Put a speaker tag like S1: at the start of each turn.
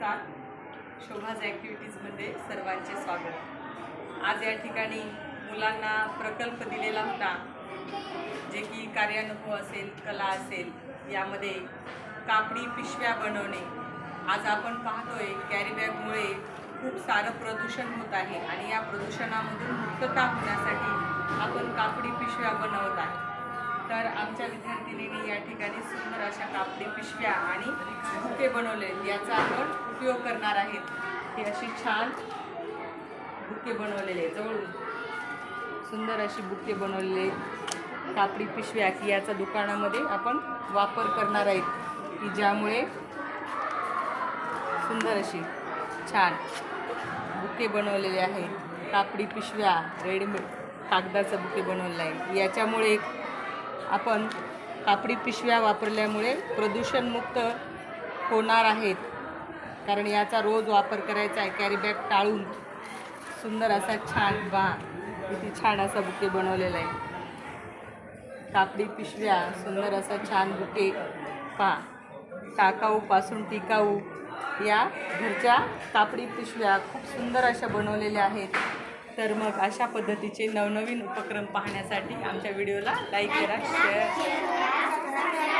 S1: नमस्कार. शोभाज ॲक्टिव्हिटीजमध्ये सर्वांचे स्वागत. आज या ठिकाणी मुलांना प्रकल्प दिलेला होता. जे की कार्यानुभव असेल कला असेल यामध्ये कापडी पिशव्या बनवणे. आज आपण पाहतोय कॅरीबॅगमुळे खूप सारं प्रदूषण होत आहे आणि या प्रदूषणामधून मुक्तता होण्यासाठी आपण कापडी पिशव्या बनवत आहे. तर आमच्या विद्यार्थिनींनी या ठिकाणी सुंदर अशा पिशव्या आणि बुके बनवले याचा आपण उपयोग करणार आहेत. हे अशी छान बुके बनवलेले जवळून सुंदर अशी बुके बनवलेले कापडी पिशव्या की याचा दुकानामध्ये आपण वापर करणार आहेत. की ज्यामुळे सुंदर अशी छान बुके बनवलेले आहेत कापडी पिशव्या रेडीमेड कागदाचं बुके बनवलेला आहे. याच्यामुळे आपण कापडी पिशव्या वापरल्यामुळे प्रदूषणमुक्त होणार आहेत. कारण याचा रोज वापर करायचा आहे. कॅरीबॅग टाळून सुंदर असा छान बा किती छान असा बुके बनवलेला आहे. कापडी पिशव्या सुंदर असा छान बुके पा टाकाऊपासून टिकाऊ या घरच्या कापडी पिशव्या खूप सुंदर अशा बनवलेल्या आहेत. तर मग अशा पद्धतीचे नवनवीन उपक्रम पाहण्यासाठी आमच्या व्हिडिओला लाईक करा शेअर Yeah.